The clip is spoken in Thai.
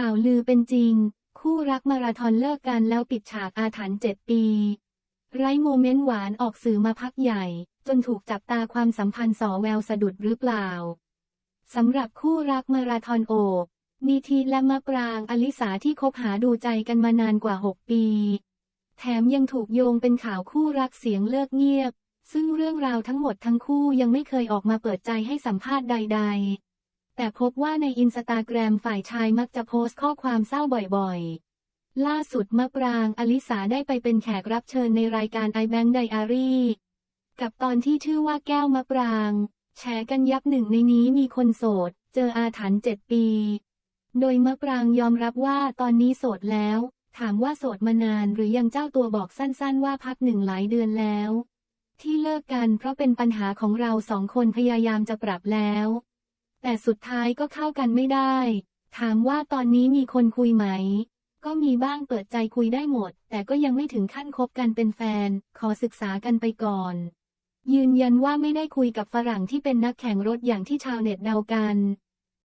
ข่าวลือเป็นจริง คู่รักมาราธอนเลิกกันแล้วปิดฉากอาถรรพ์เจ็ดปี ไร้โมเมนต์หวานออกสื่อมาพักใหญ่ จนถูกจับตาความสัมพันธ์สอแววสะดุดหรือเปล่าสำหรับคู่รักมาราธอนโอบนีทีและมะปรางอลิสาที่คบหาดูใจกันมานานกว่า 6 ปี แถมยังถูกโยงเป็นข่าวคู่รักเสียงเลิกเงียบ ซึ่งเรื่องราวทั้งหมดทั้งคู่ยังไม่เคยออกมาเปิดใจให้สัมภาษณ์ใด ๆ แต่พบว่าในอินสตาแกรมฝ่ายชายมักจะโพสต์ข้อความเศร้าบ่อยๆ ล่าสุดมะปรางอลิสาได้ไปเป็นแขกรับเชิญในรายการ i Bank Diary กับตอนที่ชื่อว่าแก้วมะปราง แชร์กันยับหนึ่งในนี้มีคนโสด เจออาถรรพ์เจ็ดปี โดยมะปรางยอมรับว่าตอนนี้โสดแล้ว ถามว่าโสดมานานหรือยังเจ้าตัวบอกสั้นๆ ว่าพักหนึ่งหลายเดือนแล้ว ที่เลิกกันเพราะเป็นปัญหาของเราสองคนพยายามจะปรับแล้ว แต่สุดท้ายก็เข้ากันไม่ได้ ถามว่าตอนนี้มีคนคุยไหม ก็มีบ้างเปิดใจคุยได้หมด แต่ก็ยังไม่ถึงขั้นคบกันเป็นแฟน ขอศึกษากันไปก่อน ยืนยันว่าไม่ได้คุยกับฝรั่งที่เป็นนักแข่งรถอย่างที่ชาวเน็ตเดากัน